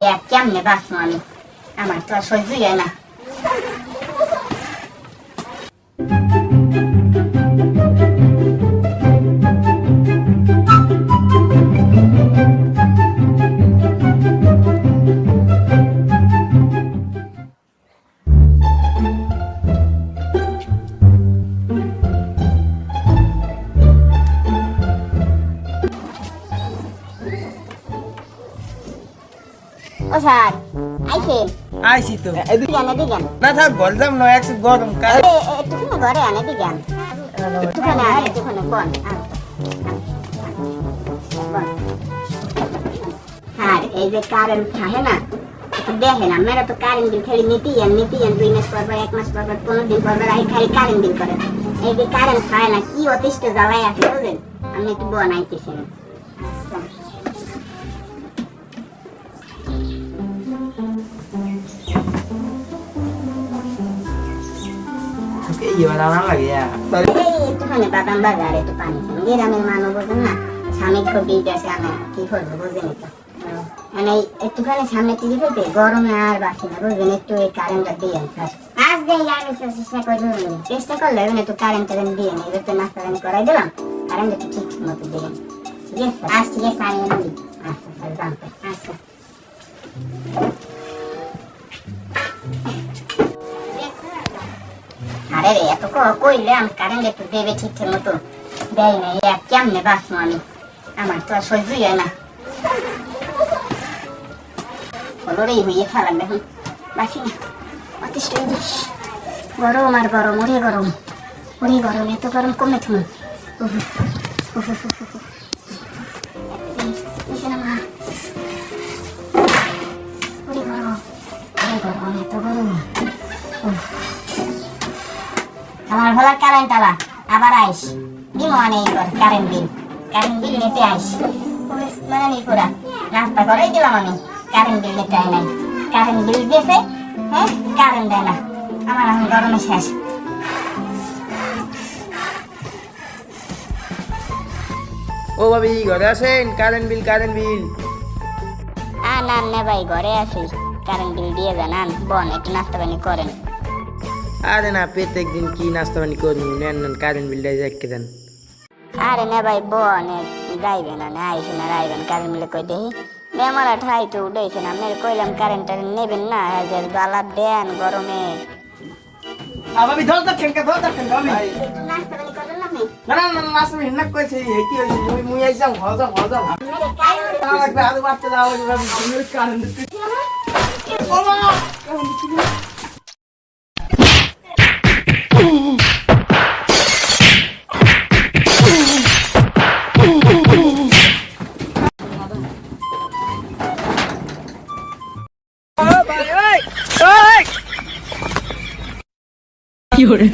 এক কেমনে বাঁচবো আমি আমার তো আর সহ্যই ও স্যার আইসেন আইসি তো। দিগান না থাক বলতাম না একশো গরম কাল। একটুখানি ঘরে আনে দিগান একটুখানি আনে একটুখানি বন স্যার এই যে কারেন্ট থাকে না দেখেন আপনারা তো কারেন্ট বিল খালি নিতেই যান দুই মাস পর পর এক মাস পর পর পনেরো দিন পর খালি কারেন্ট বিল করেন। এই যে কারেন্ট খায় না কি অতিষ্ঠ জ্বালাই আছে বুঝলেন? আপনি একটু বনাইতেছেন আচ্ছা বালা লাগে একটুখানি বাদাম বাজার একটু পানি গ্রামের মানুষ বোঝেন না স্বামী খুব বিদেশে আমি কি করব বুঝেন তো মানে একটুখানি সামনে থেকে ফেলতে গরমে আর বাসি না বুঝলেন একটু এই কারেন্টটা দিয়ে চেষ্টা করব চেষ্টা করলে এবার একটু কারেন্ট টারেন্ট দিয়ে নি পানি করাই দিলাম কারেন্ট মতো দিলেন ঠিক আরে এত ক- কইলে আমি কারেন্ট একটু দেবে ঠিক ঠিক মতো। দেয় না এক কেমনে বাঁচবো আমি? আমার তো আর সহ্যই হয় না। হলোরেই হইয়ে খেলাম দেখুন। বাঁচি না। অতিষ্ঠ। গরম আর গরম ওরে গরম। ওরে গরম এত গরম কমে না, ওরে গরম ওরে গরম এত গরম। আমার ভোলার কারেন্ট আলা। আবার আইস। দিমো আনে কর কারেন্ট বিল কারেন্ট বিল নিতে আইস। মানে নি পুরা। রাস্তা করেই দিলাম আমি। কারেন্ট বিল নিতে আই নাই। কারেন্ট বিল দিয়েছে হ্যাঁ? কারেন্ট দেয় না। আমার এখন গরমে শেষ। ও ভাবি ঘরে আসেন কারেন্ট বিল কারেন্ট বিল আন আন নে ভাই ঘরে আছি। কারেন্ট বিল দিয়ে যান আন। বন একটু নাস্তা পানি করেন। আরে না প্রত্যেক দিন কি নাস্তা পানি করব নেন নেন কারেন্ট বিলটা দেখে দেন। আরে নে ভাই বন যাইবে না না আইসে না রাইবেন কারেন্ট বিলে কই দেহি বেমারা ঠাই তো উঠেছে না আমি কইলাম কারেন্ট টারেন্ট নেবেন না হাজার বালা দেন গরমে। ভাবি ধর দেখেন কে ধর দেখেন ভাবি। নাস্তা পানি করবেন না না না না নাস্তা পানি হিন্না কইছে এই কি হইছে? মুই মুই আইছাম হজাম হজাম মেরে কারেন্ট না লাগবে আলু বাড়তে দাও ভাবি। তুমি কারেন্ট 好的。二，有人。